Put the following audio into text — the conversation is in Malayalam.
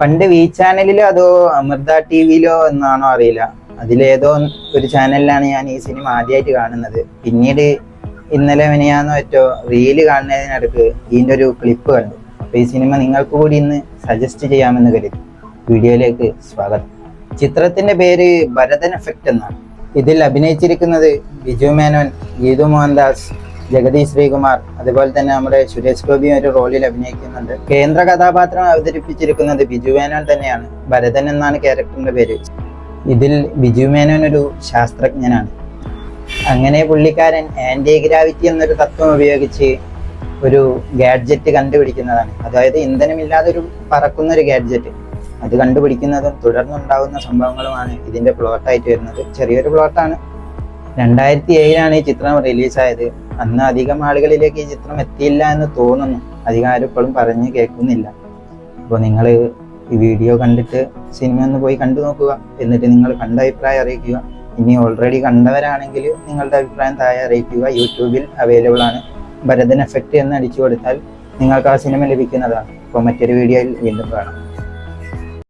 പണ്ട് വി ചാനലിലോ അതോ അമൃത ടി വിയിലോ എന്നാണോ അറിയില്ല. അതിലേതോ ഒരു ചാനലിലാണ് ഞാൻ ഈ സിനിമ ആദ്യമായിട്ട് കാണുന്നത്. പിന്നീട് ഇന്നലെ മിനിയാന്നോ മറ്റോ റീൽ കാണുന്നതിനടുക്ക് ഇതിന്റെ ഒരു ക്ലിപ്പ് കണ്ടു. അപ്പോൾ ഈ സിനിമ നിങ്ങൾക്ക് കൂടി ഇന്ന് സജസ്റ്റ് ചെയ്യാമെന്ന് കരുതി. വീഡിയോയിലേക്ക് സ്വാഗതം. ചിത്രത്തിന്റെ പേര് ഭരതൻ എഫക്റ്റ് എന്നാണ്. ഇതിൽ അഭിനയിച്ചിരിക്കുന്നത് ബിജു മേനോൻ ഗീതു മോഹൻദാസ് ജഗതി ശ്രീകുമാർ അതുപോലെ തന്നെ നമ്മുടെ സുരേഷ് ഗോപി ഒരു റോളിൽ അഭിനയിക്കുന്നുണ്ട്. കേന്ദ്ര കഥാപാത്രം അവതരിപ്പിച്ചിരിക്കുന്നത് ബിജു മേനോൻ തന്നെയാണ്. ഭരതൻ എന്നാണ് ക്യാരക്ടറിന്റെ പേര്. ഇതിൽ ബിജു മേനോൻ ഒരു ശാസ്ത്രജ്ഞനാണ്. അങ്ങനെ പുള്ളിക്കാരൻ ആന്റി ഗ്രാവിറ്റി എന്നൊരു തത്വം ഉപയോഗിച്ച് ഒരു ഗാഡ്ജറ്റ് കണ്ടുപിടിക്കുന്നതാണ്. അതായത് ഇന്ധനമില്ലാതെ ഒരു പറക്കുന്ന ഒരു ഗാഡ്ജറ്റ്. അത് കണ്ടുപിടിക്കുന്നതും തുടർന്നുണ്ടാകുന്ന സംഭവങ്ങളുമാണ് ഇതിന്റെ പ്ലോട്ടായിട്ട് വരുന്നത്. ചെറിയൊരു പ്ലോട്ടാണ് രണ്ടായിരത്തി ഏഴിലാണ് ഈ ചിത്രം റിലീസായത്. അന്ന് അധികം ആളുകളിലേക്ക് ഈ ചിത്രം എത്തിയില്ല എന്ന് തോന്നുന്നു. അധികം ആരും ഇപ്പോഴും പറഞ്ഞ് കേൾക്കുന്നില്ല. അപ്പോൾ നിങ്ങൾ ഈ വീഡിയോ കണ്ടിട്ട് സിനിമ ഒന്ന് പോയി കണ്ടു നോക്കുക. എന്നിട്ട് നിങ്ങൾ കണ്ട അഭിപ്രായം അറിയിക്കുക. ഇനി ഓൾറെഡി കണ്ടവരാണെങ്കിൽ നിങ്ങളുടെ അഭിപ്രായം താഴെ അറിയിക്കുക. യൂട്യൂബിൽ അവൈലബിൾ ആണ്. ഭരതൻ എഫക്റ്റ് എന്ന് അടിച്ചു കൊടുത്താൽ നിങ്ങൾക്ക് ആ സിനിമ ലഭിക്കുന്നതാണ്. അപ്പോൾ മറ്റൊരു വീഡിയോയിൽ വീണ്ടും കാണാം.